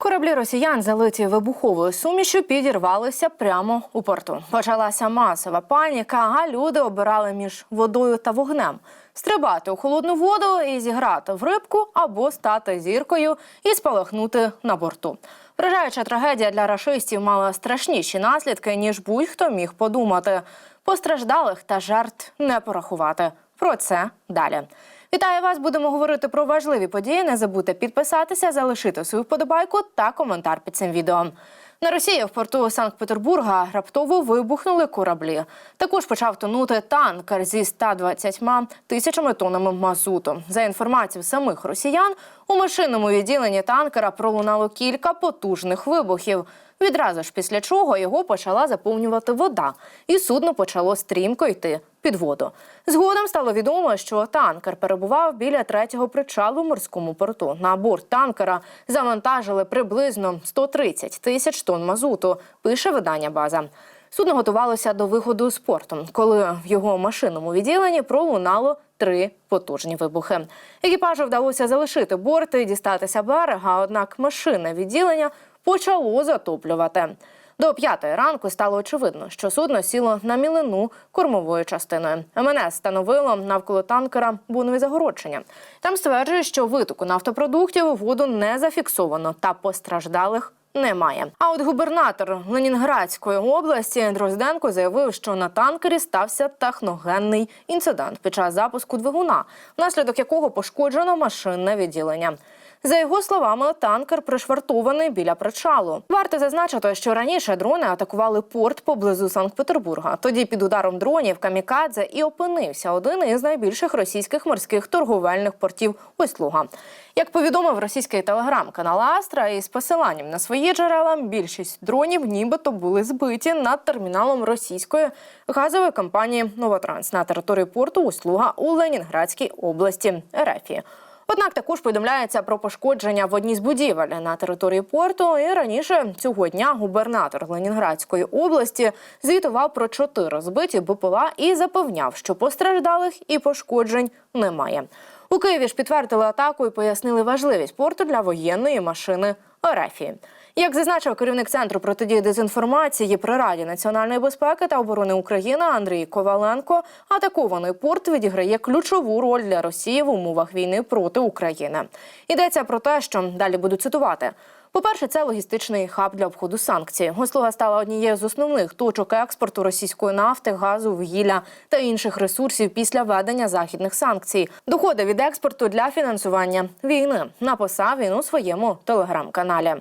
Кораблі росіян, залиті вибуховою сумішю, підірвалися прямо у порту. Почалася масова паніка, а люди обирали між водою та вогнем: стрибати у холодну воду і зіграти в рибку або стати зіркою і спалахнути на борту. Вражаюча трагедія для рашистів мала страшніші наслідки ніж будь-хто міг подумати. Постраждалих та жертв не порахувати. Про це далі. Вітаю вас! Будемо говорити про важливі події. Не забудьте підписатися, залишити свою вподобайку та коментар під цим відео. На Росії в порту Санкт-Петербурга раптово вибухнули кораблі. Також почав тонути танкер зі 120 тисячами тоннами мазуту. За інформацією самих росіян, у машинному відділенні танкера пролунало кілька потужних вибухів. Відразу ж після чого його почала заповнювати вода, і судно почало стрімко йти під воду. Згодом стало відомо, що танкер перебував біля третього причалу в морському порту. На борт танкера завантажили приблизно 130 тисяч тонн мазуту. Пише видання база. Судно готувалося до виходу з порту, коли в його машинному відділенні пролунало три потужні вибухи. Екіпажу вдалося залишити борт і дістатися берега, однак машинне відділення почало затоплювати. До п'ятої ранку стало очевидно, що судно сіло на мілину кормовою частиною. МНС встановило навколо танкера бунові загородження. Там стверджують, що витоку нафтопродуктів у воду не зафіксовано та постраждалих. Немає. А от губернатор Ленінградської області Дрозденко заявив, що на танкері стався техногенний інцидент під час запуску двигуна, внаслідок якого пошкоджено машинне відділення. За його словами, танкер пришвартований біля причалу. Варто зазначити, що раніше дрони атакували порт поблизу Санкт-Петербурга. Тоді під ударом дронів камікадзе і опинився один із найбільших російських морських торговельних портів Ось-Луга. Як повідомив російський телеграм-канал Астра, із посиланням на свої джерела, більшість дронів нібито були збиті над терміналом російської газової компанії Новотранс на території порту Ось-Луга у Ленінградській області РФ. Однак також повідомляється про пошкодження в одній з будівель на території порту. І раніше цього дня губернатор Ленінградської області звітував про чотири збиті БПЛА і запевняв, що постраждалих і пошкоджень немає. У Києві ж підтвердили атаку і пояснили важливість порту для воєнної машини Орефії. Як зазначив керівник центру протидії дезінформації при Раді національної безпеки та оборони України Андрій Коваленко, атакований порт відіграє ключову роль для Росії в умовах війни проти України. Йдеться про те, що далі буду цитувати. По-перше, це логістичний хаб для обходу санкцій. Услуга стала однією з основних точок експорту російської нафти, газу, вугілля та інших ресурсів після введення західних санкцій. Доходи від експорту для фінансування війни написав він у своєму телеграм-каналі.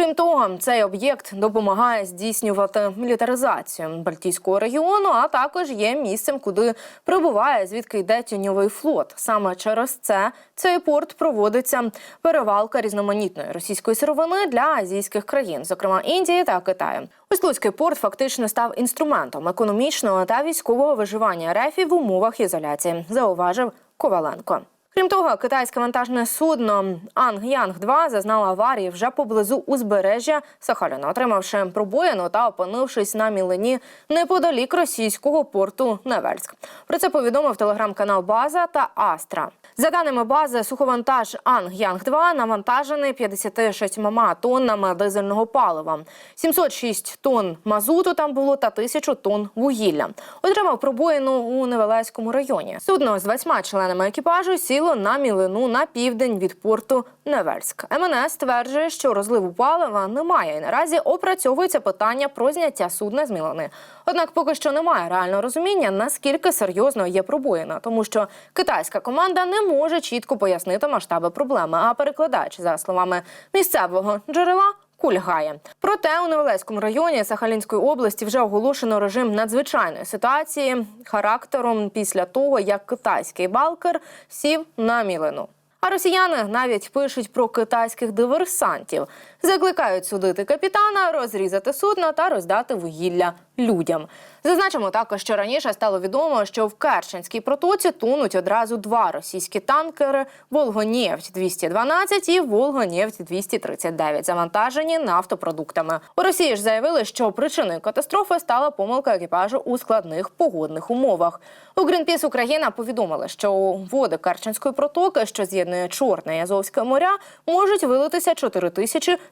Крім того, цей об'єкт допомагає здійснювати мілітаризацію Балтійського регіону, а також є місцем, куди прибуває, звідки йде тіньовий флот. Саме через це цей порт проводиться перевалка різноманітної російської сировини для азійських країн, зокрема Індії та Китаю. Ось порт фактично став інструментом економічного та військового виживання РФ в умовах ізоляції, зауважив Коваленко. Крім того, китайське вантажне судно Анг Янг 2 зазнало аварії вже поблизу узбережжя Сахаліна, отримавши пробоїну та опинившись на мілині неподалік російського порту Невельськ. Про це повідомив телеграм-канал База та Астра. За даними бази, суховантаж Анг Янг 2 навантажений 56 тоннами дизельного палива, 706 тонн мазуту там було та 1000 тонн вугілля. Отримав пробоїну у Невелеському районі. Судно з 8 членами екіпажу сіло на мілину на південь від порту Невельськ. МНС стверджує, що розливу палива немає і наразі опрацьовується питання про зняття судна з мілини. Однак поки що немає реального розуміння, наскільки серйозно є пробоїна, тому що китайська команда не може чітко пояснити масштаби проблеми. А перекладач, за словами місцевого джерела. Кульгає. Проте у Невелецькому районі Сахалінської області вже оголошено режим надзвичайної ситуації характером після того, як китайський балкер сів на мілину. А росіяни навіть пишуть про китайських диверсантів, закликають судити капітана, розрізати судно та роздати вугілля людям. Зазначимо також, що раніше стало відомо, що в Керченській протоці тонуть одразу два російські танкери Волгонєвть 212 і Волгонєвть 239 завантажені нафтопродуктами. У Росії ж заявили, що причиною катастрофи стала помилка екіпажу у складних погодних умовах. У Грінпіс Україна повідомили, що води Керченської протоки, що з'єднує Чорне і Азовське моря, можуть вилитися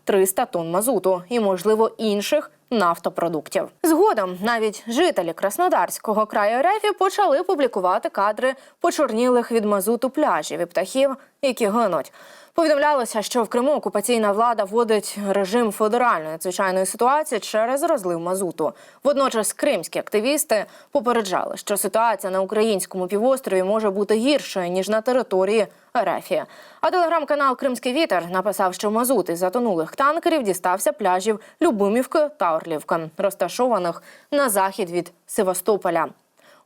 4300 тонн мазуту і, можливо, інших нафтопродуктів. Згодом навіть жителі Краснодарського краю РФ почали публікувати кадри почорнілих від мазуту пляжів і птахів, які гинуть. Повідомлялося, що в Криму окупаційна влада вводить режим федеральної надзвичайної ситуації через розлив мазуту. Водночас кримські активісти попереджали, що ситуація на українському півострові може бути гіршою ніж на території РФ. А телеграм-канал Кримський вітер написав, що мазут із затонулих танкерів дістався пляжів Любимівки та Орлівка, розташованих на захід від Севастополя.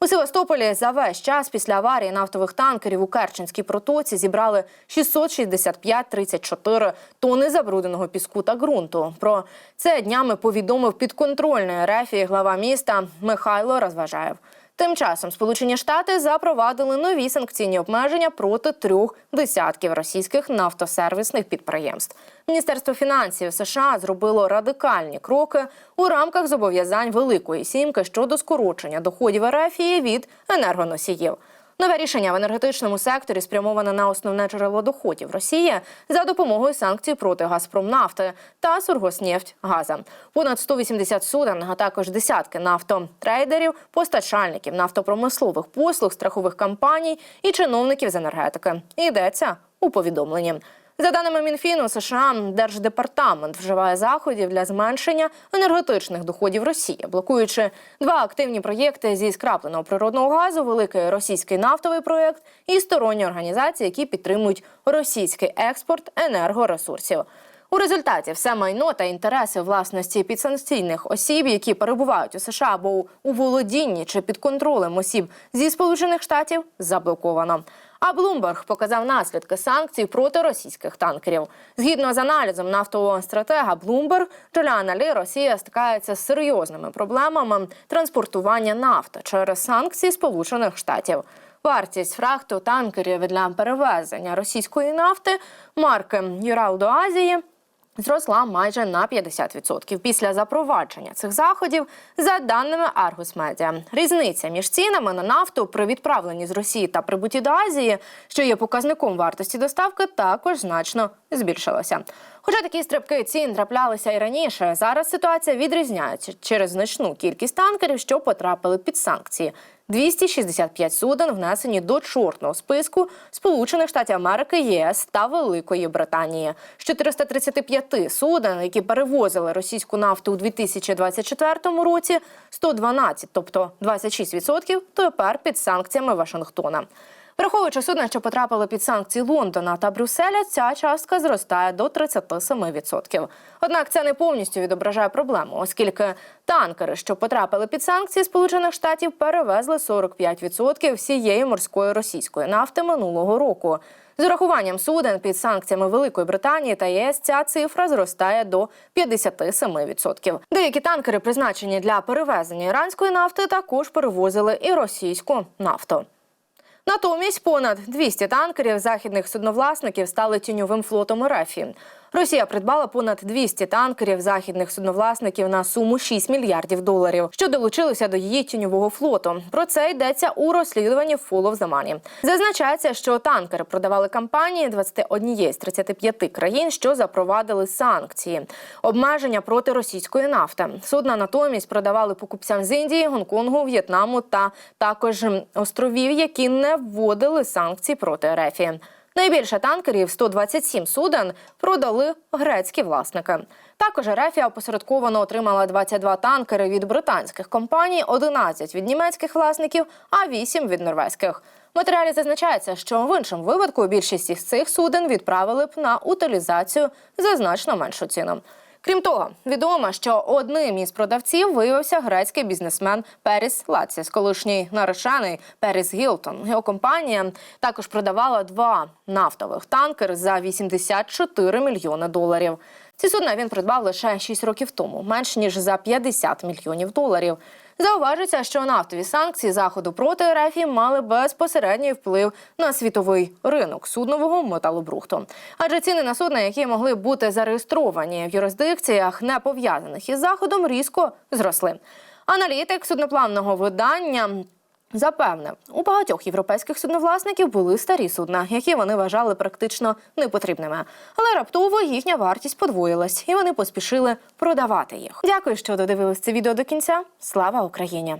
У Севастополі за весь час після аварії нафтових танкерів у Керченській протоці зібрали 665-34 тонни забрудненого піску та ґрунту. Про це днями повідомив підконтрольної рефії глава міста Михайло Розважаєв. Тим часом Сполучені Штати запровадили нові санкційні обмеження проти трьох десятків російських нафтосервісних підприємств. Міністерство фінансів США зробило радикальні кроки у рамках зобов'язань Великої сімки щодо скорочення доходів РФії від енергоносіїв. Нове рішення в енергетичному секторі спрямоване на основне джерело доходів Росії за допомогою санкцій проти Газпромнафти та Сургоснефть Газа. Понад 180 суден, а також десятки нафтотрейдерів, постачальників нафтопромислових послуг, страхових компаній і чиновників з енергетики. Йдеться у повідомленні. За даними Мінфіну США, держдепартамент вживає заходів для зменшення енергетичних доходів Росії, блокуючи два активні проєкти зі скрапленого природного газу, великий російський нафтовий проєкт і сторонні організації, які підтримують російський експорт енергоресурсів. У результаті все майно та інтереси власності підсанкційних осіб, які перебувають у США або у володінні чи під контролем осіб зі Сполучених Штатів, заблоковано. А Блумберг показав наслідки санкцій проти російських танкерів. Згідно з аналізом нафтового стратега Блумберг, Джуліана Лі Росія стикається з серйозними проблемами транспортування нафти через санкції Сполучених Штатів. Вартість фрахту танкерів для перевезення російської нафти марки Юрал до Азії зросла майже на 50% після запровадження цих заходів, за даними Argus Media. Різниця між цінами на нафту при відправленні з Росії та прибутті до Азії, що є показником вартості доставки, також значно збільшилася. Хоча такі стрибки цін траплялися і раніше, зараз ситуація відрізняється через значну кількість танкерів, що потрапили під санкції. 265 суден внесені до чорного списку Сполучених Штатів Америки, ЄС та Великої Британії. З 435 суден, які перевозили російську нафту у 2024 році, 112, тобто 26%, тепер під санкціями Вашингтона. Враховуючи судна, що потрапили під санкції Лондона та Брюсселя, ця частка зростає до 37%. Однак це не повністю відображає проблему, оскільки танкери, що потрапили під санкції Сполучених Штатів, перевезли 45% всієї морської російської нафти минулого року. З урахуванням суден під санкціями Великої Британії та ЄС ця цифра зростає до 57%. Деякі танкери, призначені для перевезення іранської нафти, також перевозили і російську нафту. Натомість понад 200 танкерів західних судновласників стали тіньовим флотом РФ. Росія придбала понад 200 танкерів західних судновласників на суму 6 мільярдів доларів, що долучилися до її тіньового флоту. Про це йдеться у розслідуванні the Money. Зазначається, що танкери продавали компанії 21 з 35 країн, що запровадили санкції, обмеження проти російської нафти. Судна натомість продавали покупцям з Індії, Гонконгу, В'єтнаму та також островів, які не вводили санкцій проти РФ. Найбільше танкерів 127 суден продали грецькі власники. Також Ерефія опосередковано отримала 22 танкери від британських компаній, 11 від німецьких власників, а 8 від норвезьких. В матеріалі зазначається, що в іншому випадку більшість із цих суден відправили б на утилізацію за значно меншу ціну. Крім того, відомо, що одним із продавців виявився грецький бізнесмен Періс Лаціс, колишній наречений Періс Гілтон. Його компанія також продавала два нафтових танкери за 84 мільйони доларів. Ці судна він придбав лише 6 років тому, менш ніж за 50 мільйонів доларів. Зауважиться, що нафтові санкції заходу проти РФ мали безпосередній вплив на світовий ринок суднового металобрухту. Адже ціни на судна, які могли бути зареєстровані в юрисдикціях, не пов'язаних із заходом, різко зросли. Аналітик судноплавного видання Запевнив, у багатьох європейських судновласників були старі судна, які вони вважали практично непотрібними. Але раптово їхня вартість подвоїлась, і вони поспішили продавати їх. Дякую, що додивились це відео до кінця. Слава Україні!